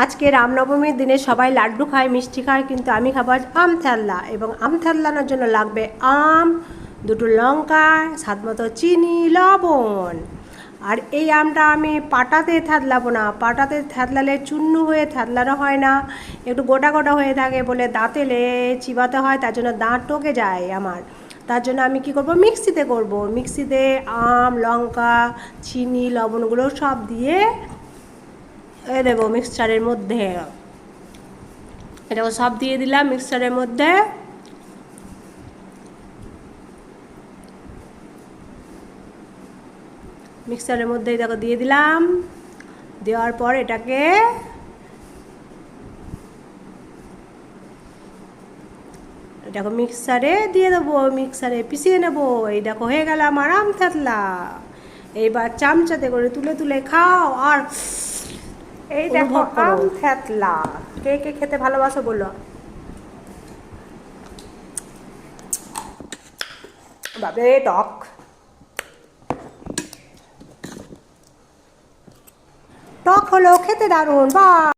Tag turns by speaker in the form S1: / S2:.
S1: আজকে রামনবমীর দিনে সবাই লাড্ডু খায়, মিষ্টি খায়, কিন্তু আমি খাব আজ আম থাল্লা এবং আম থাল্লানোর জন্য লাগবে আম, দুটো লঙ্কা, স্বাদ মতো চিনি, লবণ। আর এই আমটা আমি পাটাতে থাদলাবো না, পাটাতে থাদলালে চূর্ণ হয়ে থাদলানো হয় না, একটু গোটা গোটা হয়ে থাকে বলে দাঁতেলে চিবাতে হয়, তার জন্য দাঁত টকে যায় আমার। তার জন্য আমি কি করব? মিক্সিতে করব। মিক্সিতে আম, লঙ্কা, চিনি, লবণগুলো সব দিয়ে দেবো মিক্সচারের মধ্যে। এটাকে সব দিয়ে দিলাম মিক্সচারের মধ্যে। মিক্সচারের মধ্যে দেখো দিয়ে দিলাম। দেওয়ার পর এটাকে দেখো মিক্সারে দিয়ে দেবো মিক্সারে পিষিয়ে নেব। এই দেখো হয়ে গেলাম আরাম থাতলা। এইবার চামচাতে করে তুলে তুলে খাও। আর এই দেখো আম থ্যাতলা কে কে খেতে ভালোবাসো বলো? বাবে টক। টক হলো খেতে দারুণ বা